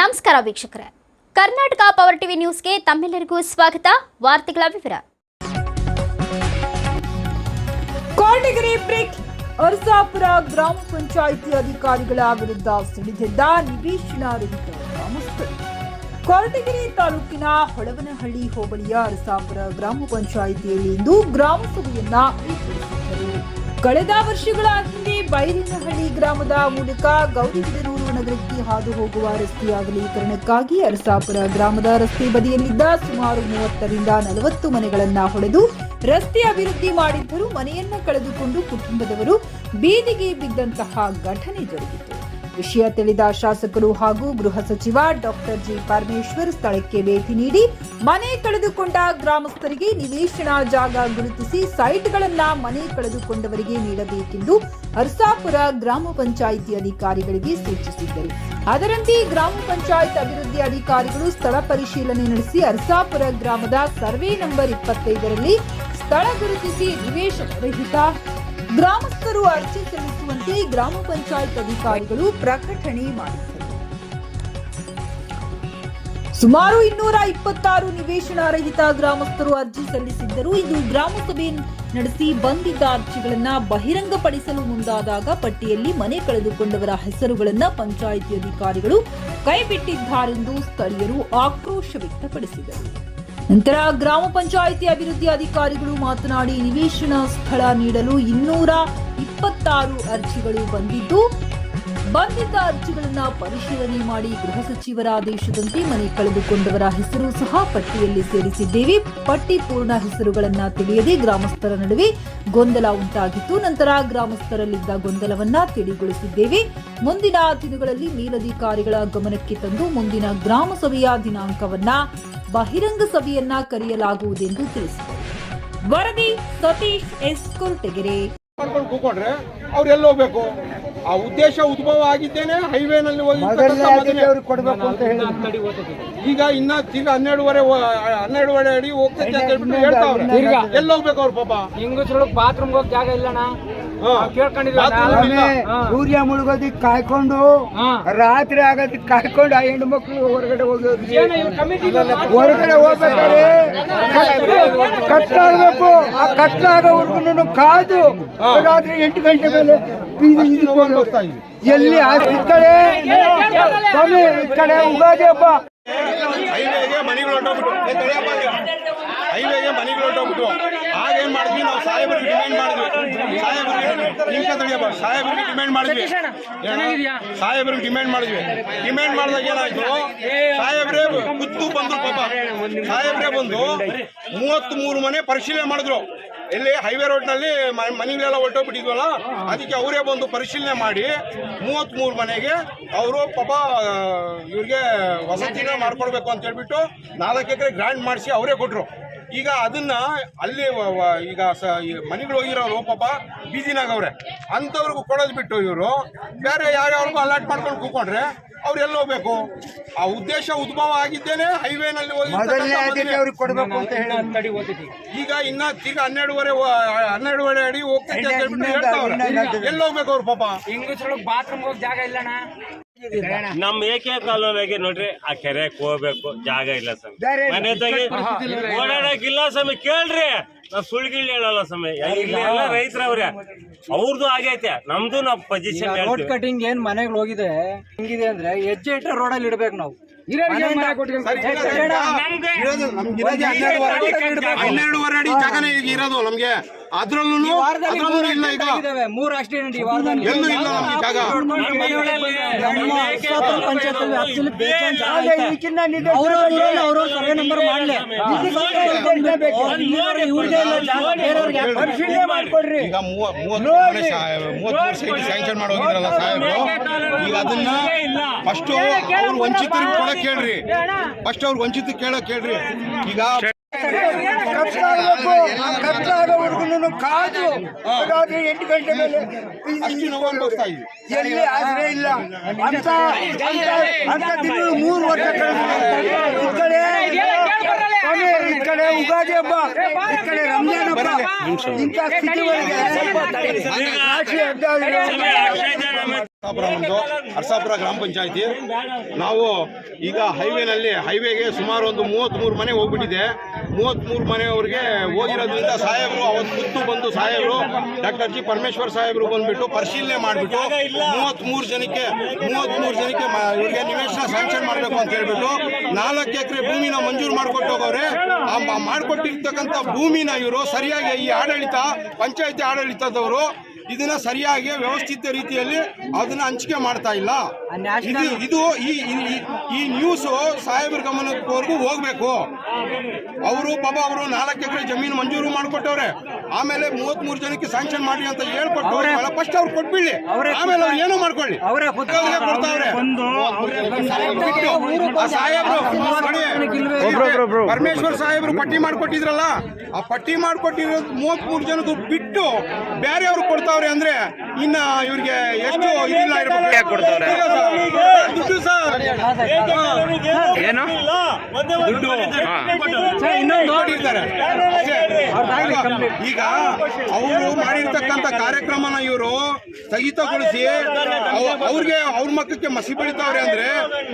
ನಮಸ್ಕಾರ ವೀಕ್ಷಕರೇ. Karnataka power TV ನ್ಯೂಸ್ಗೆ ತಮ್ಮೆಲ್ಲರಿಗೂ ಸ್ವಾಗತ. ವಾರ್ತೆಗಳ ವಿವರ. ಕೋಟಗಿರಿ ಬ್ರಿಕ್. ಅರ್ಸಾಪುರ ಗ್ರಾಮ ಪಂಚಾಯಿತಿ ಅಧಿಕಾರಿಗಳ ವಿರುದ್ಧ ಸಿಡಿದಿದ್ದ ನಿವೇಶನ ರಹಿತ ಗ್ರಾಮಸ್ಥರು. ತಾಲೂಕಿನ ಹೊಳವನಹಳ್ಳಿ ಹೋಬಳಿಯ ಅರಸಾಪುರ ಗ್ರಾಮ ಪಂಚಾಯಿತಿಯಲ್ಲಿ ಇಂದು ಗ್ರಾಮ ಸಭೆಯನ್ನ ಏರ್ಪಡಿಸಿದ್ದರು. ಕಳೆದ ವರ್ಷಗಳ ಹಿಂದೆ ಬೈರಿನಹಳ್ಳಿ ಗ್ರಾಮದ ಮೂಲಕ ಗೌರಿಬಿದನೂರು ನಗರಕ್ಕೆ ಹಾದು ಹೋಗುವ ರಸ್ತೆಯ ಅಗಲೀಕರಣಕ್ಕಾಗಿ ಅರಸಾಪುರ ಗ್ರಾಮದ ರಸ್ತೆ ಬದಿಯಲ್ಲಿದ್ದ ಸುಮಾರು ಮೂವತ್ತರಿಂದ ನಲವತ್ತು ಮನೆಗಳನ್ನ ಹೊಡೆದು ರಸ್ತೆ ಅಭಿವೃದ್ಧಿ ಮಾಡಿದ್ದರೂ ಮನೆಯನ್ನ ಕಳೆದುಕೊಂಡು ಕುಟುಂಬದವರು ಬೀದಿಗೆ ಬಿದ್ದಂತಹ ಘಟನೆ ಜರುಗಿತು. ವಿಷಯ ತಿಳಿದ ಶಾಸಕರು ಹಾಗೂ ಗೃಹ ಸಚಿವ ಡಾಕ್ಟರ್ ಜಿ ಪರಮೇಶ್ವರ್ ಸ್ಥಳಕ್ಕೆ ಭೇಟಿ ನೀಡಿ ಮನೆ ಕಳೆದುಕೊಂಡ ಗ್ರಾಮಸ್ಥರಿಗೆ ನಿವೇಶನ ಜಾಗ ಗುರುತಿಸಿ ಸೈಟ್ಗಳನ್ನ ಮನೆ ಕಳೆದುಕೊಂಡವರಿಗೆ ನೀಡಬೇಕೆಂದು ಅರ್ಸಾಪುರ ಗ್ರಾಮ ಪಂಚಾಯಿತಿ ಅಧಿಕಾರಿಗಳಿಗೆ ಸೂಚಿಸಿದ್ದರು. ಅದರಂತೆ ಗ್ರಾಮ ಪಂಚಾಯತ್ ಅಭಿವೃದ್ಧಿ ಅಧಿಕಾರಿಗಳು ಸ್ಥಳ ಪರಿಶೀಲನೆ ನಡೆಸಿ ಅರ್ಸಾಪುರ ಗ್ರಾಮದ ಸರ್ವೆ ನಂಬರ್ ಇಪ್ಪತ್ತೈದರಲ್ಲಿ ಸ್ಥಳ ಗುರುತಿಸಿ ನಿವೇಶನ ರಹಿತ ಗ್ರಾಮಸ್ಥರು ಅರ್ಜಿ ಸಲ್ಲಿಸುವಂತೆ ಗ್ರಾಮ ಪಂಚಾಯತ್ ಅಧಿಕಾರಿಗಳು ಪ್ರಕಟಣೆ ಮಾಡಿದರು ಸುಮಾರು ಇನ್ನೂರ ಇಪ್ಪತ್ತಾರು ನಿವೇಶನ ರಹಿತ ಗ್ರಾಮಸ್ಥರು ಅರ್ಜಿ ಸಲ್ಲಿಸಿದ್ದರು. ಇದು ಗ್ರಾಮ ಸಭೆ ನಡೆಸಿ ಬಂದಿದ್ದ ಅರ್ಜಿಗಳನ್ನ ಬಹಿರಂಗಪಡಿಸಲು ಮುಂದಾದಾಗ ಪಟ್ಟಿಯಲ್ಲಿ ಮನೆ ಕಳೆದುಕೊಂಡವರ ಹೆಸರುಗಳನ್ನ ಪಂಚಾಯಿತಿ ಅಧಿಕಾರಿಗಳು ಕೈಬಿಟ್ಟಿದ್ದಾರೆಂದು ಸ್ಥಳೀಯರು ಆಕ್ರೋಶ ವ್ಯಕ್ತಪಡಿಸಿದರು. ನಂತರ ಗ್ರಾಮ ಪಂಚಾಯಿತಿ ಅಭಿವೃದ್ಧಿ ಅಧಿಕಾರಿಗಳು ಮಾತನಾಡಿ ನಿವೇಶನ ಸ್ಥಳ ನೀಡಲು ಇನ್ನೂರ ಇಪ್ಪತ್ತಾರು ಅರ್ಜಿಗಳು ಬಂದಿದ್ದು ಬಂದಿದ್ದ ಅರ್ಜಿಗಳನ್ನ ಪರಿಶೀಲನೆ ಮಾಡಿ ಗೃಹ ಸಚಿವರ ಆದೇಶದಂತೆ ಮನೆ ಕಳೆದುಕೊಂಡವರ ಹೆಸರು ಸಹ ಪಟ್ಟಿಯಲ್ಲಿ ಸೇರಿಸಿದ್ದೇವೆ. ಪಟ್ಟಿ ಪೂರ್ಣ ಹೆಸರುಗಳನ್ನ ತಿಳಿಯದೆ ಗ್ರಾಮಸ್ಥರ ನಡುವೆ ಗೊಂದಲ ಉಂಟಾಗಿತ್ತು. ನಂತರ ಗ್ರಾಮಸ್ಥರಲ್ಲಿದ್ದ ಗೊಂದಲವನ್ನ ತಿಳಿಗೊಳಿಸಿದ್ದೇವೆ. ಮುಂದಿನ ದಿನಗಳಲ್ಲಿ ಮೇಲಧಿಕಾರಿಗಳ ಗಮನಕ್ಕೆ ತಂದು ಮುಂದಿನ ಗ್ರಾಮ ಸಭೆಯ ದಿನಾಂಕವನ್ನ ಬಹಿರಂಗ ಸಭೆಯನ್ನ ಕರೆಯಲಾಗುವುದೆಂದು ತಿಳಿಸಿದರು. ವರದಿ ಸತೀಶ್ ಎಸ್. ಕೊರಟಗೆರೆ. ಆ ಉದ್ದೇಶ ಉದ್ಭವ ಆಗಿದ್ದೇನೆ ಹೈವೇನಲ್ಲಿ ಹೋಗಿ ಈಗ ಇನ್ನ ತಿರ್ಗ ಹನ್ನೆರಡುವರೆ ಹನ್ನೆರಡುವರೆ ಅಡಿ ಹೋಗ್ತೈತೆ ಅಂತ ಹೇಳ್ಬಿಟ್ಟು ಹೇಳ್ತಾವ್ರೆ. ಎಲ್ಲಿ ಹೋಗ್ಬೇಕು ಅವ್ರು ಪಾಪ. ಹಿಂಗ ಬಾತ್ರೂಮ್ ಹೋಗಿ ಜಾಗ ಇಲ್ಲಣ್ಣ. ಸೂರ್ಯ ಮುಳುಗೋದಿಕ್ ಕಾಯ್ಕೊಂಡು ರಾತ್ರಿ ಆಗೋದಿಕ್ ಕಾಯ್ಕೊಂಡು ಆ ಹೆಣ್ಣು ಮಕ್ಕಳು ಹೊರಗಡೆ ಹೋಗೋದು ಹೊರಗಡೆ ಹೋಗ್ಬೇಕಾದ್ರೆ ಕಟ್ಟಾಗಬೇಕು ಆ ಕಟ್ಟಾಗೋವರೆಗೂ ಕಾದು ರಾತ್ರಿ ಎಂಟು ಗಂಟೆ ಮೇಲೆ ಎಲ್ಲಿ ಆ ಕಡೆ ಸ್ವಾಮಿ, ಈ ಕಡೆ ಉಗಾದಿ ಹಬ್ಬ. ಹೈವೇಗೆ ಮನೆಗಳು ಹೊಟ್ಟೋಗ್ಬಿಟ್ಟು. ಹೈವೇಗೆ ಮನೆಗಳು ಹೊಂಟೋಗ್ಬಿಟ್ಟು ಆಗೇನ್ ಮಾಡಿದ್ವಿ? ನಾವು ಸಾಹೇಬರಿಗೆ ಡಿಮ್ಯಾಂಡ್ ಮಾಡಿದ್ವಿ. ಸಾಹೇಬರಿಗೆ ನಿಮಿಷ ತಡಿಯಪ್ಪ ಸಾಹೇಬರಿಗೆ ಡಿಮ್ಯಾಂಡ್ ಮಾಡಿದ್ವಿ? ಸಾಹೇಬರಿಗೆ ಡಿಮ್ಯಾಂಡ್ ಮಾಡಿದ್ವಿ ಡಿಮ್ಯಾಂಡ್ ಮಾಡಿದಾಗ ಏನಾಯ್ತು ಸಾಹೇಬ್ರೆ ಕುತ್ತು ಬಂದ್ರು ಪಾಪ ಸಾಹೇಬ್ರೆ ಬಂದು ಮೂವತ್ತ್ ಮೂರು ಮನೆ ಪರಿಶೀಲನೆ ಮಾಡಿದ್ರು ಇಲ್ಲಿ ಹೈವೇ ರೋಡ್ನಲ್ಲಿ ಮನೆಗಳೆಲ್ಲ ಹೊರಟೋಗ್ಬಿಟ್ಟಿದ್ವಲ್ಲ ಅದಕ್ಕೆ ಅವರೇ ಬಂದು ಪರಿಶೀಲನೆ ಮಾಡಿ ಮೂವತ್ತ್ ಮೂರು ಮನೆಗೆ ಅವರು ಪಾಪ ಇವ್ರಿಗೆ ವಸತಿನ ಮಾಡ್ಕೊಡ್ಬೇಕು ಅಂತ ಹೇಳ್ಬಿಟ್ಟು ನಾಲ್ಕು ಎಕರೆ ಗ್ರ್ಯಾಂಡ್ ಮಾಡಿಸಿ ಅವರೇ ಕೊಟ್ರು ಈಗ ಅದನ್ನ ಅಲ್ಲಿ ವ- ವ- ಈಗ ಸ ಈ ಮನೆಗಳು ಹೋಗಿರೋರು ಪಾಪ ಬೀದಿನಾಗವ್ರೆ. ಅಂಥವ್ರಿಗೂ ಕೊಡೋದು ಬಿಟ್ಟು ಇವರು. ಬೇರೆ ಯಾರ್ಯಾರಿಗೂ ಅಲಾಟ್ ಮಾಡ್ಕೊಂಡು ಕೂಕೊಂಡ್ರೆ ಅವ್ರು ಎಲ್ಲಿ ಹೋಗ್ಬೇಕು? ಆ ಉದ್ದೇಶ ಉದ್ಭವ ಆಗಿದ್ದೇನೆ ಹೈವೇನಲ್ಲಿ ಹೋಗಿ ಮೊದಲನೇ ಆದ್ಯತೆ ಅವ್ರಿಗೆ ಕೊಡ್ಬೇಕು ಅಂತ ಹೇಳಿ. ಈಗ ಇನ್ನ ಈಗ ಹನ್ನೆರಡುವರೆ ಹನ್ನೆರಡುವರೆ ಅಡಿ ಹೋಗ್ತಾ ಅಂತ ಹೇಳ್ಬಿಟ್ಟು ಹೇಳ್ತಾವ್ರೆ. ಎಲ್ಲಿ ಹೋಗ್ಬೇಕು ಅವ್ರು ಪಾಪ? ಹಿಂಗ್ ಬಾತ್ರೂಮ್ ಹೋಗಿ ಜಾಗ ಇಲ್ಲಣ್ಣ. ನಮ್ ಏಕೆ ಕಾಲೋನಿಗೆ ನೋಡ್ರಿ ಆ ಕೆರೆಗೆ ಹೋಗ್ಬೇಕು ಜಾಗ ಇಲ್ಲ ಸ್ವಾಮಿ. ಬೇರೆ ಇಲ್ಲ. ಮನೆ ತಗಿ ಓಡಾಡಕ್ ಸ್ವಾಮಿ ಕೇಳ್ರಿ. ನಾವ್ ಸುಳ್ಗಿಳ್ ಹೇಳಲ್ಲ ಸ್ವಾಮಿ. ಇಲ್ಲಿ. ಎಲ್ಲ ರೈತರವ್ರೆ. ಅವ್ರದ್ದು ಆಗೈತೆ ನಮ್ದು ನಾವ್ ಪೊಸಿಷನ್ ರೋಡ್ ಕಟಿಂಗ್ ಏನ್ ಮನೆಗಳು ಹೋಗಿದೆ ಹೆಂಗಿದೆ ಅಂದ್ರೆ ಹೆಜ್ಜೆ ಇಟ್ಟರೆ ರೋಡಲ್ಲಿ ಇಡ್ಬೇಕು ನಾವು. ಹನ್ನೆರಡುವರೆ ಅಡಿ. ಜಾಗನೇ ಈಗ ಇರೋದು ನಮ್ಗೆ. ಅದ್ರಲ್ಲೂ ಅದ್ರಲ್ಲೂ ಇಲ್ಲ ಈಗ. ಮೂರು ಆಕ್ಸಿಡೆಂಟ್ ಈ ವಾರದಲ್ಲಿ ಎಲ್ಲೂ ಇಲ್ಲ ನಮ್ಗೆ ಜಾಗ. ಸರ್ವೆ ನಂಬರ್ ಮಾಡ್ಲಿ. ಪರಿಶೀಲನೆ ಮಾಡ್ಕೊಡ್ರಿ. ಈಗ ಮೂವ- ಮೂವತ್ತು ಮನೆ ಶಾ- ಮೂವತ್ಮೂರು ಸೈಟ್ ಸ್ಯಾಂಕ್ಷನ್ ಮಾಡಿ ಹೋಗಿದ್ರಲ್ಲ ಸಾಹೇಬ್ರು. ಈಗ ಅದನ್ನ ಫಸ್ಟ್ ಅವ್ರು ವಂಚಿತರಿಗೆ ಕೇಳ್ರಿ. ಫಸ್ಟ್ ಅವ್ರಿಗೆ ವಂಚಿತ ಕೇಳಕ್ ಕೇಳ್ರಿ. ಈಗ ಕಟ್ಟಾಗೋವರೆಗೂ ಕಾದು ರಾತ್ರಿ ಎಂಟು ಗಂಟೆ ಮೇಲೆ ಆದ್ರೆ ಎಲ್ಲಿ ಇಲ್ಲ. ಅಂತ ಅಂತ- ತಿಂಗಳು ಮೂರು ವರ್ಷ ಈ ಕಡೆ ಈ ಕಡೆ ಉಗಾದಿ ಹಬ್ಬ ಈ ಕಡೆ ರಂಜಾನ್ ಹಬ್ಬ ಇಂಥ ಸ್ಥಿತಿ ಒಳಗೆ ರಾಶಿ ಹಬ್ಬ ಅಕ್ಷಯ ಜನ ಅರ್ಸಾಪುರ ಒಂದು ಅರ್ಸಾಪುರ ಗ್ರಾಮ ಪಂಚಾಯತಿ. ನಾವು ಈಗ ಹೈವೇನಲ್ಲಿ, ಹೈವೇಗೆ ಸುಮಾರು ಒಂದು ಮೂವತ್ತ್ಮೂರು ಮನೆ ಹೋಗ್ಬಿಟ್ಟಿದೆ. ಮೂವತ್ತ್ಮೂರು ಮನೆಯವ್ರಿಗೆ ಹೋಗಿರೋದ್ರಿಂದ ಸಾಹೇಬರು ಅವತ್ತು ಖುದ್ದು ಬಂದು ಸಾಹೇಬರು, ಡಾಕ್ಟರ್ ಜಿ ಪರಮೇಶ್ವರ್ ಸಾಹೇಬರು ಬಂದ್ಬಿಟ್ಟು ಪರಿಶೀಲನೆ ಮಾಡಿಬಿಟ್ಟು ಮೂವತ್ತ್ಮೂರು ಜನಕ್ಕೆ ಮೂವತ್ತ್ಮೂರು ಜನಕ್ಕೆ ಇವರಿಗೆ ನಿವೇಶನ ಸ್ಯಾಂಕ್ಷನ್ ಮಾಡಬೇಕು ಅಂತ ಹೇಳ್ಬಿಟ್ಟು ನಾಲ್ಕು ಎಕರೆ ಭೂಮಿನ ಮಂಜೂರು ಮಾಡ್ಕೊಟ್ಟು ಹೋಗೋರೆ ಆ ಮಾಡ್ಕೊಟ್ಟಿರ್ತಕ್ಕಂಥ ಭೂಮಿನ ಇವರು ಸರಿಯಾಗಿ ಈ ಆಡಳಿತ, ಪಂಚಾಯತಿ ಆಡಳಿತದವರು ಇದನ್ನ ಸರಿಯಾಗಿ ವ್ಯವಸ್ಥಿತ ರೀತಿಯಲ್ಲಿ ಅದನ್ನ ಹಂಚಿಕೆ ಮಾಡ್ತಾ ಇಲ್ಲ. ಇದು ಇದು ಈ ಈ ನ್ಯೂಸ್ ಸಾಹೇಬ್ರ ಗಮನಕ್ಕವರೆಗೂ ಹೋಗ್ಬೇಕು. ಅವರು ಪಾಪ ಅವರು ನಾಲ್ಕು ಎಕರೆ ಜಮೀನು ಮಂಜೂರು ಮಾಡಿಕೊಟ್ಟವ್ರೆ. ಆಮೇಲೆ ಮೂವತ್ಮೂರು ಜನಕ್ಕೆ ಸ್ಯಾಂಕ್ಷನ್ ಮಾಡಿ ಅಂತ ಹೇಳ್ಕೊಟ್ಟು ಫಸ್ಟ್ ಅವ್ರು ಕೊಟ್ಬಿಡ್ಲಿ. ಆಮೇಲೆ ಅವ್ರು ಏನೋ ಮಾಡ್ಕೊಳ್ಳಿ. ಕೊಡ್ತಾವ್ರೆ. ಸಾಹೇಬ್ರು ಪರಮೇಶ್ವರ್ ಸಾಹೇಬ್ರು ಪಟ್ಟಿ ಮಾಡ್ಕೊಟ್ಟಿದ್ರಲ್ಲ. ಆ ಪಟ್ಟಿ ಮಾಡ್ಕೊಟ್ಟಿರೋದು ಮೂವತ್ಮೂರು ಜನದ್ದು ಬಿಟ್ಟು ಬೇರೆ ಅವ್ರು ಕೊಡ್ತಾವ್ರೆ. ಅಂದ್ರೆ ಇನ್ನ ಇವ್ರಿಗೆ ಎಷ್ಟು ಕೊಡ್ತಾವ್ರೆ? ಇಲ್ಲ. ದುಡ್ಡು ಸರ್. ಏನು? ದುಡ್ಡು. ಈಗ ಅವರು ಮಾಡಿರ್ತಕ್ಕಂಥ ಕಾರ್ಯಕ್ರಮನ ಇವರು ಸ್ಥಗಿತಗೊಳಿಸಿ ಅವ- ಅವ್ರಿಗೆ ಅವ್ರ ಮಕ್ಕಳಿಗೆ ಮಸಿ ಬೆಳಿತಾವ್ರೆ ಅಂದ್ರೆ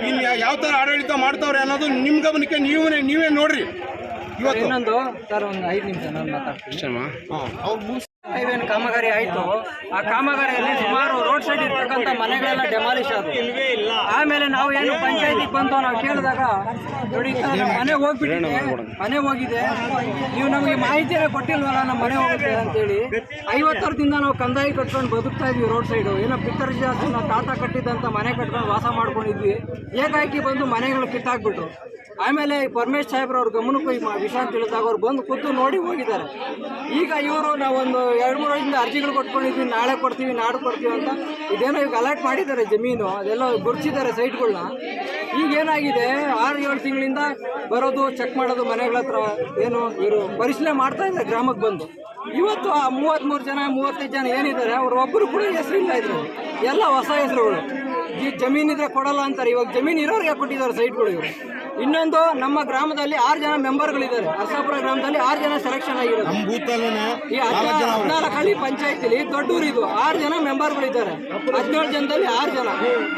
ಇನ್ ಯಾವ ತರ ಆಡಳಿತ ಮಾಡ್ತಾವ್ರೆ ಅನ್ನೋದು ನಿಮ್ ಗಮನಕ್ಕೆ ನೀವೇ ನೀವೇ ನೋಡ್ರಿ. ಇವತ್ತು. ಇನ್ನೊಂದು ಸರ್ ಒಂದು ಐದು ನಿಮಿಷ ನಾನು ಮಾತಾಡ್ತೀನಿ. ಹೈವೇನ್ ಕಾಮಗಾರಿ ಆಯ್ತು. ಆ ಕಾಮಗಾರಿಯಲ್ಲಿ ಸುಮಾರು ರೋಡ್ ಸೈಡ್ ಇರ್ತಕ್ಕಂಥ ಮನೆಗಳೆಲ್ಲ ಡೆಮಾಲಿಷ್ ಆದವು. ಆಮೇಲೆ ನಾವು ಏನು ಪಂಚಾಯತಿಗೆ ಬಂದು ನಾವು ಕೇಳಿದಾಗ, ನೋಡಿ ಮನೆ ಹೋಗ್ಬಿಟ್ಟಿದೆ ಮನೆ ಹೋಗಿದೆ. ನೀವು ನಮಗೆ ಮಾಹಿತಿ ಕೊಟ್ಟಿಲ್ವಲ್ಲ ನಮ್ಮ ಮನೆ ಹೋಗುತ್ತೆ ಅಂತೇಳಿ. ಐವತ್ತು ವರ್ಷದಿಂದ ನಾವು ಕಂದಾಯ ಕಟ್ಕೊಂಡು ಬದುಕ್ತಾ ಇದ್ವಿ ರೋಡ್ ಸೈಡು. ಏನೋ ಪಿತ್ತರ್ ಜಾಸ್ತಿ ನಾವು ತಾತ ಕಟ್ಟಿದ್ದಂಥ ಮನೆ ಕಟ್ಕೊಂಡು ವಾಸ ಮಾಡ್ಕೊಂಡಿದ್ವಿ. ಏಕಾಏಕಿ ಬಂದು ಮನೆಗಳು ಕಿತ್ತಾಕ್ಬಿಟ್ರು. ಆಮೇಲೆ ಪರಮೇಶ್ ಸಾಹೇಬ್ರ ಅವ್ರ ಗಮನಕ್ಕೂ ಈ ವಿಷಯ ತಿಳಿದಾಗ ಅವ್ರು ಬಂದು ಕೂತು ನೋಡಿ ಹೋಗಿದ್ದಾರೆ. ಈಗ ಇವರು ನಾವೊಂದು ಎರಡು ಮೂರು ವರ್ಷದಿಂದ ಅರ್ಜಿಗಳು ಕೊಟ್ಕೊಂಡಿದ್ವಿ, ನಾಳೆ ಕೊಡ್ತೀವಿ, ನಾಡು ಕೊಡ್ತೀವಿ ಅಂತ ಇದೇನೋ ಈಗ ಅಲರ್ಟ್ ಮಾಡಿದ್ದಾರೆ ಜಮೀನು, ಅದೆಲ್ಲ ಗುರುತಿಸಿದ್ದಾರೆ ಸೈಟ್ಗಳನ್ನ ಈಗ ಏನಾಗಿದೆ? ಆರು ಏಳು ತಿಂಗಳಿಂದ ಬರೋದು ಚೆಕ್ ಮಾಡೋದು, ಮನೆಗಳ ಹತ್ರ ಏನು ಇವರು ಪರಿಶೀಲನೆ ಮಾಡ್ತಾ ಇದ್ದಾರೆ ಗ್ರಾಮಕ್ಕೆ ಬಂದು. ಇವತ್ತು ಆ ಮೂವತ್ತ್ಮೂರು ಜನ, ಮೂವತ್ತೈದು ಜನ ಏನಿದ್ದಾರೆ, ಅವ್ರು ಒಬ್ಬರು ಕೂಡ ಹೆಸರಿಲ್ಲ ಇದ್ರು. ಎಲ್ಲ ಹೊಸ ಹೆಸರುಗಳು. ಈ ಜಮೀನಿದ್ರೆ ಕೊಡಲ್ಲ ಅಂತಾರೆ. ಇವಾಗ ಜಮೀನು ಇರೋರಿಗೆ ಕೊಟ್ಟಿದ್ದಾರೆ ಸೈಟ್ಗಳು ಇವರು. ಇನ್ನೊಂದು ನಮ್ಮ ಗ್ರಾಮದಲ್ಲಿ ಆರು ಜನ ಮೆಂಬರ್ಗಳಿದ್ದಾರೆ. ಅರ್ಸಾಪುರ ಗ್ರಾಮದಲ್ಲಿ ಆರು ಜನ ಸೆಲೆಕ್ಷನ್ ಆಗಿರೋದು. ಈ ಹದಿನಾಲ್ಕು ಹಳ್ಳಿ ಪಂಚಾಯತಿಲಿ ದೊಡ್ಡೂರು ಇದು. ಆರು ಜನ ಮೆಂಬರ್ಗಳಿದ್ದಾರೆ. ಹದಿನೇಳು ಜನದಲ್ಲಿ ಆರು ಜನ.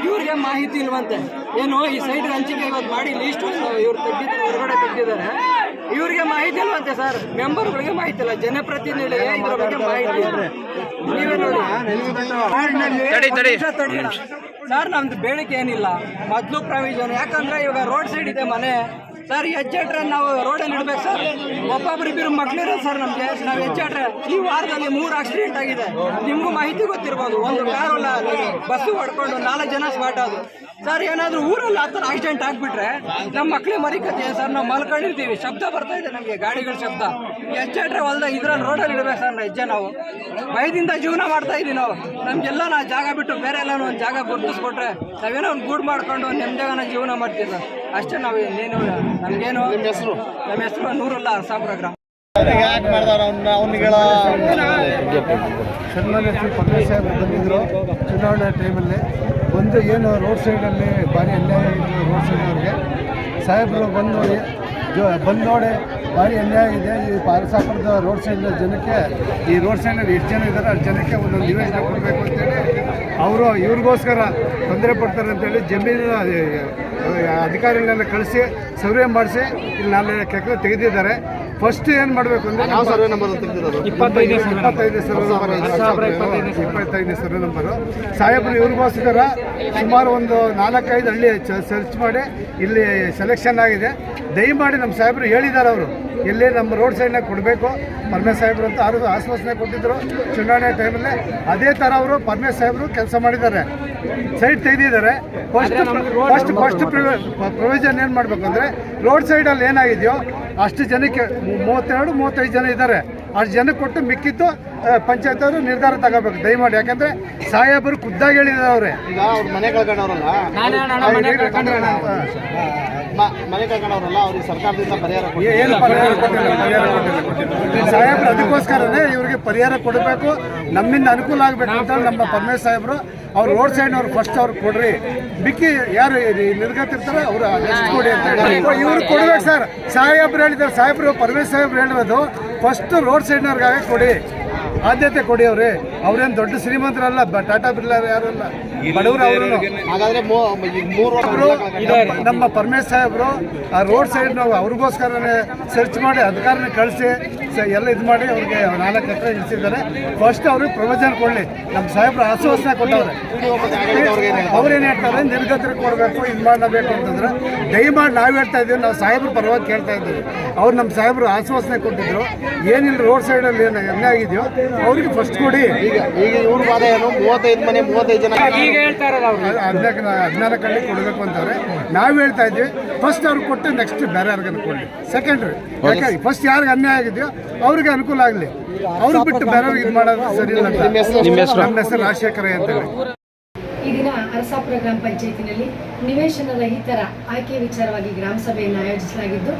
ಇವ್ರಿಗೆ ಮಾಹಿತಿ ಇಲ್ವಂತೆ. ಏನು ಈ ಸೈಡ್ ಹಂಚಿಕೆ ಇವತ್ತು ಮಾಡಿ ಲೀಸ್ಟ್ ಇವ್ರು ತೆಗ್ದಿದ್ದಾರೆ ಹೊರಗಡೆ ತೆಗ್ದಿದ್ದಾರೆ. ಇವ್ರಿಗೆ ಮಾಹಿತಿ ಇಲ್ವಂತೆ ಸರ್ ಮೆಂಬರ್ಗಳಿಗೆ ಮಾಹಿತಿ ಇಲ್ಲ. ಜನಪ್ರತಿನಿಧಿಗಳಿಗೆ ಇದ್ರ ಬಗ್ಗೆ ಮಾಹಿತಿ ಇಲ್ಲ. ನೀವೇ ನೋಡಿ. ಸರ್ ನಮ್ದು ಬೇಡಿಕೆ ಏನಿಲ್ಲ. ಮೊದಲು ಪ್ರಾವಿಷನ್ ಯಾಕಂದ್ರೆ ಇವಾಗ ರೋಡ್ ಸೈಡ್ ಇದೆ ಮನೆ. ಸರ್ ಹೆಜ್ಜೆಟ್ರೆ ನಾವು ರೋಡಲ್ಲಿ ಇಡ್ಬೇಕು ಸರ್. ಒಬ್ಬೊಬ್ಬರಿಬ್ಬರು ಮಕ್ಳಿರೋ ಸರ್ ನಮ್ಗೆ. ನಾವು ಹೆಜ್ಜೆಟ್ರೆ ಈ ವಾರದಲ್ಲಿ ಮೂರು ಆಕ್ಸಿಡೆಂಟ್ ಆಗಿದೆ. ನಿಮ್ಗೂ ಮಾಹಿತಿ ಗೊತ್ತಿರ್ಬೋದು. ಒಂದು ಕಾರು ಬಸ್ಸು ಹೊಡ್ಕೊಂಡು ನಾಲ್ಕು ಜನ ಸ್ಪಾಟ್ ಅದು ಸರ್, ಏನಾದ್ರೂ ಊರಲ್ಲಿ ಆ ಥರ ಆಕ್ಸಿಡೆಂಟ್ ಆಗಿಬಿಟ್ರೆ ನಮ್ಮ ಮಕ್ಳಿಗೆ ಮರಿಕತ್ತೆ. ಸರ್, ನಾವು ಮಲ್ಕೊಂಡಿರ್ತೀವಿ. ಶಬ್ದ ಬರ್ತಾ ಇದೆ ನಮಗೆ, ಗಾಡಿಗಳ ಶಬ್ದ. ಹೆಜ್ಜೆಟ್ರೆ ಹೊಲ್ದ ಇದ್ರಲ್ಲಿ ರೋಡಲ್ಲಿ ಇಡಬೇಕು ಸರ್ ಹೆಜ್ಜೆ ನಾವು. ಭಯದಿಂದ ಜೀವನ ಮಾಡ್ತಾ ಇದ್ದೀವಿ ನಾವು. ನಮ್ಗೆಲ್ಲ ನಾ ಜಾಗ ಬಿಟ್ಟು ಬೇರೆ ಎಲ್ಲ ಒಂದು ಜಾಗ ಗುರುತಿಸ್ಕೊಟ್ರೆ ನಾವೇನೋ ಒಂದು ಗೂಡು ಮಾಡ್ಕೊಂಡು ನೆಮ್ಮದಿಯಾಗನ ಜೀವನ ಮಾಡ್ತೀವಿ ಸರ್. ಅಷ್ಟೇ ನಾವು ಇನ್ನೇನು ನಮಗೇನು ನಿಮ್ಮ ಹೆಸರು? ನಮ್ಮ ಹೆಸರು ನೂರಲ್ಲ ಅರ್ಸಾಪುರ ಗ್ರಾಮ. ಸನ್ಮಾನ್ಯ ಶ್ರೀ ಪಕ್ಕೇಶ್ ಸಾಹೇಬರು ಬಂದಿದ್ದರು ಚುನಾವಣೆ ಟೈಮಲ್ಲಿ ಒಂದು ಏನು ರೋಡ್ ಸೈಡಲ್ಲಿ ಭಾರಿ ಅನ್ಯಾಯ ಇದೆ ರೋಡ್ ಸೈಡ್ ಅವ್ರಿಗೆ. ಸಾಹೇಬರು ಬಂದು ನೋಡಿ ಜೊ- ಬಂದು ನೋಡಿ ಭಾರಿ ಅನ್ಯಾಯ ಇದೆ ಈ ಪಾರಸಾಪುರದ ರೋಡ್ ಸೈಡ್ ಜನಕ್ಕೆ ಈ ರೋಡ್ ಸೈಡಲ್ಲಿ ಎಷ್ಟು ಜನ ಇದ್ದಾರೆ ಅಷ್ಟು ಜನಕ್ಕೆ ಒಂದೊಂದು ನಿವೇಶನ ಕೊಡಬೇಕು ಅಂತೇಳಿ ಅವರು ಇವ್ರಿಗೋಸ್ಕರ ತೊಂದರೆ ಪಡ್ತಾರೆ ಅಂತೇಳಿ ಜಮೀನಿನ ಅಧಿಕಾರಿಗಳನ್ನೆಲ್ಲ ಕಳಿಸಿ ಸರ್ವೆ ಮಾಡಿಸಿ ಇಲ್ಲಿ ನಾಲ್ಕು ಎಕರೆ ತೆಗೆದಿದ್ದಾರೆ. ಫಸ್ಟ್ ಏನು ಮಾಡಬೇಕು ಅಂದರೆ ನಾವು ಸರ್ವೆ ನಂಬರ್ ಇಪ್ಪತ್ತೈದು ಸರ್ವೆ ನಂಬರ್. ಇಪ್ಪತ್ತೈದು ಸರ್ವೆ ನಂಬರು. ಸಾಹೇಬರು ಇವ್ರಿಗೋಸ್ಕರ ಸುಮಾರು ಒಂದು ನಾಲ್ಕೈದು ಹಳ್ಳಿ ಸರ್ಚ್ ಮಾಡಿ ಇಲ್ಲಿ ಸೆಲೆಕ್ಷನ್ ಆಗಿದೆ. ದಯಮಾಡಿ ನಮ್ಮ ಸಾಹೇಬರು ಹೇಳಿದ್ದಾರೆ ಅವರು. ಎಲ್ಲಿ ನಮ್ಮ ರೋಡ್ ಸೈಡ್ನಾಗ ಕೊಡಬೇಕು. ಪರಮೇಶ್ ಸಾಹೇಬ್ರು ಅಂತ ಅವರು ಆಶ್ವಾಸನೆ ಕೊಟ್ಟಿದ್ದರು ಚುನಾವಣೆ ಟೈಮಲ್ಲಿ. ಅದೇ ಥರ ಅವರು ಪರಮೇಶ್ ಸಾಹೇಬರು ಕೆಲಸ ಮಾಡಿದ್ದಾರೆ. ಸೈಡ್ ತೆಗೆದಿದ್ದಾರೆ. ಫಸ್ಟ್ ಫಸ್ಟ್ ಫಸ್ಟ್ ಪ್ರೊವಿಷನ್ ಏನು ಮಾಡಬೇಕು ಅಂದರೆ ರೋಡ್ ಸೈಡಲ್ಲಿ ಏನಾಗಿದೆಯೋ ಅಷ್ಟು ಜನಕ್ಕೆ ಮೂವತ್ತೆರಡು ಮೂವತ್ತೈದು ಜನ ಇದ್ದಾರೆ. ಅಷ್ಟು ಜನಕ್ಕೆ ಕೊಟ್ಟು ಮಿಕ್ಕಿದ್ದು ಪಂಚಾಯತ್ ಅವರು ನಿರ್ಧಾರ ತಗೋಬೇಕು ದಯಮಾಡಿ. ಯಾಕಂದ್ರೆ ಸಾಹೇಬರು ಖುದ್ದಾಗಿ ಹೇಳಿದವ್ರೆ. ಈಗ ಅವ್ರ ಮನೆ ಕಳ್ಕೊಂಡವ್ರಲ್ಲ? ಮನೆ ಕಳ್ಕೊಂಡವ್ರಲ್ಲ ಅವ್ರಿಗೆ ಸರ್ಕಾರದಿಂದ ಪರಿಹಾರ ಕೊಡಿ. ಏನು ಪರಿಹಾರ ಕೊಟ್ಟಿಲ್ಲ ಸಾಹೇಬ್ರು ಅದಕ್ಕೋಸ್ಕರನೇ ಇವ್ರಿಗೆ ಪರಿಹಾರ ಕೊಡಬೇಕು ನಮ್ಮಿಂದ ಅನುಕೂಲ ಆಗಬೇಕು ಅಂತ ನಮ್ಮ ಪರಮೇಶ್ ಸಾಹೇಬ್ರು ಅವ್ರ ರೋಡ್ ಸೈಡ್ನವ್ರು ಫಸ್ಟ್ ಅವ್ರು ಕೊಡ್ರಿ. ಬಿಕ್ಕಿ ಯಾರು ನಿರ್ಗತಿರ್ತಾರೆ ಅವ್ರು ಕೊಡಿ ಅಂತ ಇವ್ರು ಕೊಡ್ಬೇಕು ಸರ್. ಸಾಹೇಬ್ರು ಹೇಳಿದ್ದಾರೆ ಸಾಹೇಬ್ರು ಪರಮೇಶ್ ಸಾಹೇಬ್ರು ಹೇಳಿರೋದು ಫಸ್ಟ್ ರೋಡ್ ಸೈಡ್ನವ್ರಿಗಾಗ ಕೊಡಿ. ಆದ್ಯತೆ ಕೊಡಿ ಅವ್ರಿ. ಅವ್ರೇನು ದೊಡ್ಡ ಶ್ರೀಮಂತರಲ್ಲ ಬ- ಟಾಟಾ ಬಿರ್ಲಾ ಯಾರಲ್ಲ ಬಡವರು ಅವರು ಹಾಗಾದ್ರೆ ಮೂರು ನಮ್ಮ ಪರಮೇಶ್ ಸಾಹೇಬ್ರು ಆ ರೋಡ್ ಸೈಡ್ ನಾವು ಅವ್ರಿಗೋಸ್ಕರನೇ ಸರ್ಚ್ ಮಾಡಿ ಅಧಿಕಾರನ ಕಳಿಸಿ ಎಲ್ಲ ಇದು ಮಾಡಿ ಅವ್ರಿಗೆ ನಾಲ್ಕು ಎಕರೆ ಇಳಿಸಿದ್ದಾರೆ. ಫಸ್ಟ್ ಅವ್ರಿಗೆ ಪ್ರವಚನ ಕೊಡಲಿ. ನಮ್ಮ ಸಾಹೇಬ್ರು ಆಶ್ವಾಸನೆ ಕೊಟ್ಟವ್ರೆ. ಅವ್ರೇನು ಹೇಳ್ತಾರೆ? ನಿರ್ಗತ್ರ ಕೊಡಬೇಕು ಇದು ಮಾಡಬೇಕು ಅಂತಂದ್ರೆ ದಯಮಾಡಿ ನಾವು ಹೇಳ್ತಾ ಇದ್ದೀವಿ ನಾವು ಸಾಹೇಬ್ರು ಪರವಾಗಿ ಕೇಳ್ತಾ ಇದ್ದೀವಿ. ಅವ್ರು ನಮ್ಮ ಸಾಹೇಬ್ರು ಆಶ್ವಾಸನೆ ಕೊಟ್ಟಿದ್ರು. ಏನಿಲ್ಲ ರೋಡ್ ಸೈಡಲ್ಲಿ ಏನು ಎಣ್ಣೆ ಆಗಿದೆಯೋ ಅವ್ರಿಗೆ ಫಸ್ಟ್ ಕೊಡಿ. ಈಗ ಈಗ ಇವ್ರ ವಾದ ಏನು? ಮೂವತ್ತೈದು ಮನೆ ಮೂವತ್ತೈದು ಜನ. ಈಗ ಹೇಳ್ತಾ ಇರೋದು ಅವ್ರು. ಹದಿನಾಲ್ಕು ಹದಿನಾಲ್ಕು ಹಳ್ಳಿ ಕೊಡಬೇಕು ಅಂತಾರೆ ನಾವು ಹೇಳ್ತಾ ಇದ್ವಿ ಫಸ್ಟ್ ಅವ್ರಿಗೆ ಕೊಟ್ಟು ನೆಕ್ಸ್ಟ್ ಬೇರೆ ಯಾರಿಗಾನ ಕೊಡಲಿ ಸೆಕೆಂಡ್ರಿ ಯಾಕೆ ಫಸ್ಟ್ ಯಾರಿಗೆ ಅನ್ಯಾಯ ಆಗಿದೆಯೋ ಅವ್ರಿಗೆ ಅನುಕೂಲ ಆಗಲಿ. ಅವ್ರು ಬಿಟ್ಟು ಬೇರೆಯವ್ರಿಗೆ ಇದು ಮಾಡೋದು ಸರಿ ಇಲ್ಲ ಅಂತ. ನಮ್ಮ ಹೆಸರು? ರಾಜಶೇಖರ ಅಂತೇಳಿ ಈ ದಿನ ಅರಸಾಪುರ ಗ್ರಾಮ ಪಂಚಾಯತಿನಲ್ಲಿ ನಿವೇಶನ ರಹಿತರ ಆಯ್ಕೆ ವಿಚಾರವಾಗಿ ಗ್ರಾಮ ಸಭೆಯನ್ನು ಆಯೋಜಿಸಲಾಗಿದ್ದು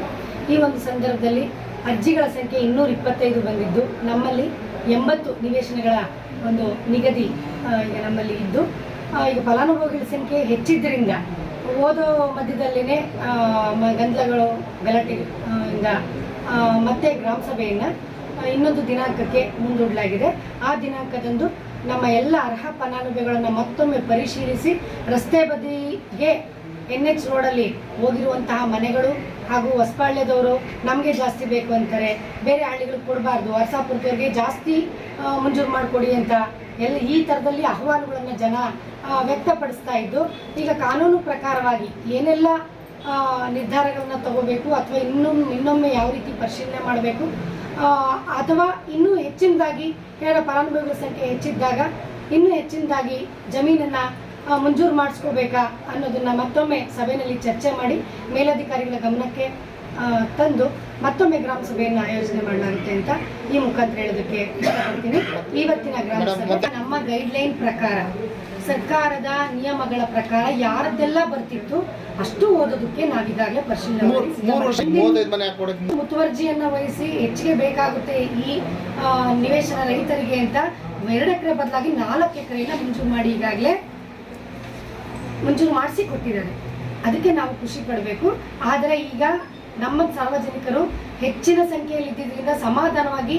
ಈ ಒಂದು ಸಂದರ್ಭದಲ್ಲಿ ಅರ್ಜಿಗಳ ಸಂಖ್ಯೆ ಇನ್ನೂರ ಇಪ್ಪತ್ತೈದು ಬಂದಿದ್ದು ನಮ್ಮಲ್ಲಿ ಎಂಬತ್ತು ನಿವೇಶನಗಳ ಒಂದು ನಿಗದಿ ನಮ್ಮಲ್ಲಿ ಇದ್ದು. ಈಗ ಫಲಾನುಭವಿಗಳ ಸಂಖ್ಯೆ ಹೆಚ್ಚಿದ್ದರಿಂದ ಓದೋ ಮಧ್ಯದಲ್ಲೇ ಗಂದಲಗಳು ಇಂದ ಮತ್ತೆ ಗ್ರಾಮ ಸಭೆಯನ್ನು ಇನ್ನೊಂದು ದಿನಾಂಕಕ್ಕೆ ಮುಂದೂಡಲಾಗಿದೆ. ಆ ದಿನಾಂಕದಂದು ನಮ್ಮ ಎಲ್ಲ ಅರ್ಹ ಫಲಾನುಭವಿಗಳನ್ನು ಮತ್ತೊಮ್ಮೆ ಪರಿಶೀಲಿಸಿ ರಸ್ತೆ ಬದಿಗೆ ಎನ್ ಎಚ್ ರೋಡಲ್ಲಿ ಹೋಗಿರುವಂತಹ ಮನೆಗಳು ಹಾಗೂ ಹೊಸಪಾಳ್ಯದವರು ನಮಗೆ ಜಾಸ್ತಿ ಬೇಕು ಅಂತಾರೆ. ಬೇರೆ ಹಳ್ಳಿಗಳಿಗೆ ಕೊಡಬಾರ್ದು. ಅರ್ಸಾಪುರದವ್ರಿಗೆ ಜಾಸ್ತಿ ಮಂಜೂರು ಮಾಡಿಕೊಡಿ ಅಂತ ಎಲ್ಲ ಈ ಥರದಲ್ಲಿ ಅಹವಾಲುಗಳನ್ನು ಜನ ವ್ಯಕ್ತಪಡಿಸ್ತಾ ಇದ್ದು, ಈಗ ಕಾನೂನು ಪ್ರಕಾರವಾಗಿ ಏನೆಲ್ಲ ನಿರ್ಧಾರಗಳನ್ನ ತಗೋಬೇಕು ಅಥವಾ ಇನ್ನೊಮ್ಮೆ ಇನ್ನೊಮ್ಮೆ ಯಾವ ರೀತಿ ಪರಿಶೀಲನೆ ಮಾಡಬೇಕು ಅಥವಾ ಇನ್ನೂ ಹೆಚ್ಚಿನದಾಗಿ ಕೇರಳ ಫಲಾನುಭವಿಗಳ ಸಂಖ್ಯೆ ಹೆಚ್ಚಿದ್ದಾಗ, ಇನ್ನೂ ಹೆಚ್ಚಿನದಾಗಿ ಜಮೀನನ್ನು ಮಂಜೂರು ಮಾಡಿಸ್ಕೋಬೇಕಾ ಅನ್ನೋದನ್ನ ಮತ್ತೊಮ್ಮೆ ಸಭೆಯಲ್ಲಿ ಚರ್ಚೆ ಮಾಡಿ ಮೇಲಧಿಕಾರಿಗಳ ಗಮನಕ್ಕೆ ತಂದು ಮತ್ತೊಮ್ಮೆ ಗ್ರಾಮ ಸಭೆಯನ್ನು ಆಯೋಜನೆ ಮಾಡಲಾಗುತ್ತೆ ಅಂತ ಈ ಮುಖಾಂತರ ಹೇಳೋದಕ್ಕೆ ಇಷ್ಟಪಡ್ತೀನಿ. ಇವತ್ತಿನ ಗ್ರಾಮ ಸಭೆ ನಮ್ಮ ಗೈಡ್ಲೈನ್ ಪ್ರಕಾರ ಸರ್ಕಾರದ ನಿಯಮಗಳ ಪ್ರಕಾರ ಯಾರದ್ದೆಲ್ಲ ಬರ್ತಿತ್ತು ಅಷ್ಟು ಓದೋದಕ್ಕೆ ನಾವೀಗಾಗಲೇ ಪರಿಶೀಲನೆ ಮುತುವರ್ಜಿಯನ್ನ ವಹಿಸಿ ಹೆಚ್ಚಿಗೆ ಬೇಕಾಗುತ್ತೆ ಈ ನಿವೇಶನ ರೈತರಿಗೆ ಅಂತ ಎರಡು ಎಕರೆ ಬದಲಾಗಿ ನಾಲ್ಕು ಎಕರೆಯನ್ನ ಮಂಜೂರು ಮಾಡಿ ಈಗಾಗಲೇ ಮಂಜೂರು ಮಾಡಿಸಿ ಕೊಟ್ಟಿದ್ದಾರೆ. ಅದಕ್ಕೆ ನಾವು ಖುಷಿ ಪಡಬೇಕು. ಆದರೆ ಈಗ ನಮ್ಮ ಸಾರ್ವಜನಿಕರು ಹೆಚ್ಚಿನ ಸಂಖ್ಯೆಯಲ್ಲಿ ಇದ್ದಿದ್ದರಿಂದ ಸಮಾಧಾನವಾಗಿ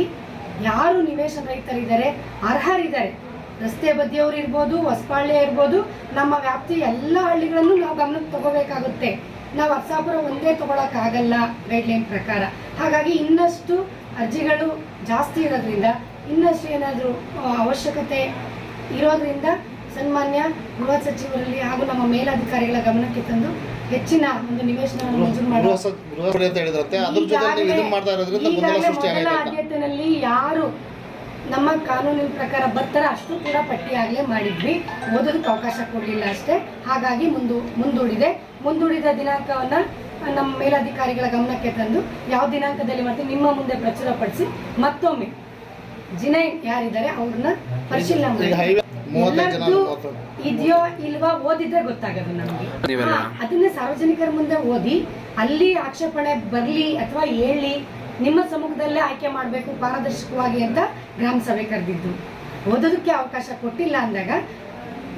ಯಾರು ನಿವೇಶನ ರೈತರಿದ್ದಾರೆ, ಅರ್ಹರಿದ್ದಾರೆ. ರಸ್ತೆ ಬದಿಯವರು ಇರ್ಬೋದು ಹೊಸಪಾಳ್ಯ ಇರ್ಬೋದು, ನಮ್ಮ ವ್ಯಾಪ್ತಿ ಎಲ್ಲ ಹಳ್ಳಿಗಳನ್ನು ನಾವು ಗಮನಕ್ಕೆ ತಗೋಬೇಕಾಗುತ್ತೆ. ನಾವು ವರ್ಷಾಪುರ ಒಂದೇ ತಗೊಳಕ್ಕಾಗಲ್ಲ ಗೈಡ್ಲೈನ್ ಪ್ರಕಾರ. ಹಾಗಾಗಿ ಇನ್ನಷ್ಟು ಅರ್ಜಿಗಳು ಜಾಸ್ತಿ ಇರೋದ್ರಿಂದ, ಇನ್ನಷ್ಟು ಏನಾದರೂ ಅವಶ್ಯಕತೆ ಇರೋದ್ರಿಂದ ಸನ್ಮಾನ್ಯ ಗೃಹ ಸಚಿವರಲ್ಲಿ ಹಾಗೂ ನಮ್ಮ ಮೇಲಧಿಕಾರಿಗಳ ಗಮನಕ್ಕೆ ತಂದು ಹೆಚ್ಚಿನ ಒಂದು ನಿವೇಶನವನ್ನು ಮಂಜೂರು ಮಾಡುವ ಆದ್ಯತೆಯಲ್ಲಿ ಯಾರು ನಮ್ಮ ಕಾನೂನಿನ ಪ್ರಕಾರ ಬರ್ತಾರ ಅಷ್ಟು ಕೂಡ ಪಟ್ಟಿಯಾಗಲೇ ಮಾಡಿದ್ವಿ. ಓದೋದಕ್ಕೆ ಅವಕಾಶ ಕೊಡಲಿಲ್ಲ ಅಷ್ಟೇ. ಹಾಗಾಗಿ ಮುಂದು ಮುಂದೂಡಿದೆ. ಮುಂದೂಡಿದ ದಿನಾಂಕವನ್ನ ನಮ್ಮ ಮೇಲಾಧಿಕಾರಿಗಳ ಗಮನಕ್ಕೆ ತಂದು ಯಾವ ದಿನಾಂಕದಲ್ಲಿ ಮತ್ತೆ ನಿಮ್ಮ ಮುಂದೆ ಪ್ರಚುರಪಡಿಸಿ ಮತ್ತೊಮ್ಮೆ ಜಿನೈ ಯಾರಿದ್ದಾರೆ ಅವ್ರನ್ನ ಪರಿಶೀಲನೆ ಮಾಡಿ ಇದೆಯೋ ಇಲ್ವಾ ಓದಿದ್ರೆ ಗೊತ್ತಾಗೋದು ನಮಗೆ. ಹಾ, ಅದನ್ನ ಸಾರ್ವಜನಿಕರ ಮುಂದೆ ಓದಿ ಅಲ್ಲಿ ಆಕ್ಷೇಪಣೆ ಬರ್ಲಿ ಅಥವಾ ಹೇಳಿ ನಿಮ್ಮ ಸಮ್ಮುಖದಲ್ಲೇ ಆಯ್ಕೆ ಮಾಡಬೇಕು ಪಾರದರ್ಶಕವಾಗಿ ಅಂತ ಗ್ರಾಮ ಸಭೆ ಕರೆದಿದ್ದು. ಓದೋದಕ್ಕೆ ಅವಕಾಶ ಕೊಟ್ಟಿಲ್ಲ ಅಂದಾಗ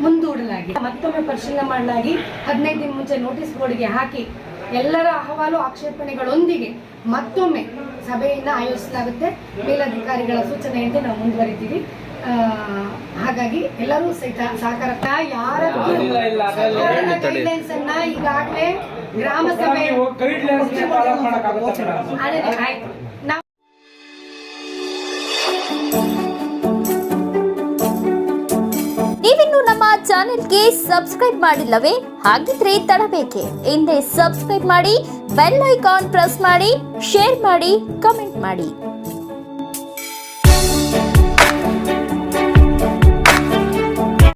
ಮುಂದೂಡಲಾಗಿ. ಮತ್ತೊಮ್ಮೆ ಪರಿಶೀಲನೆ ಮಾಡಲಾಗಿ ಹದಿನೈದು ದಿನ ಮುಂಚೆ ನೋಟಿಸ್ ಬೋರ್ಡ್ಗೆ ಹಾಕಿ ಎಲ್ಲರ ಅಹವಾಲು ಆಕ್ಷೇಪಣೆಗಳೊಂದಿಗೆ ಮತ್ತೊಮ್ಮೆ ಸಭೆಯನ್ನು ಆಯೋಜಿಸಲಾಗುತ್ತೆ. ಮೇಲಧಿಕಾರಿಗಳ ಸೂಚನೆಯಂತೆ ನಾವು ಮುಂದುವರಿತೀವಿ. ಹಾಗಾಗಿ ಎಲ್ಲರೂ ಸಹಿತ ಸಹಕಾರ ಯಾರ ಗೈಡ್ಲೈನ್ಸ್ ಅನ್ನ ಈಗಾಗಲೇ ಗ್ರಾಮ ಸಭೆ ಅದೇ, ಆಯ್ತು. ನಾವು ನೀವಿನ್ನು ನಮ್ಮ ಚಾನೆಲ್ಗೆ ಸಬ್ಸ್ಕ್ರೈಬ್ ಮಾಡಿಲ್ಲವೇ? ಹಾಗಿದ್ರೆ ತಡಬೇಕೆ. ಹಿಂದೆ ಸಬ್ಸ್ಕ್ರೈಬ್ ಮಾಡಿ ಬೆಲ್ ಐಕಾನ್ ಪ್ರೆಸ್ ಮಾಡಿ ಶೇರ್ ಮಾಡಿ ಕಮೆಂಟ್ ಮಾಡಿ.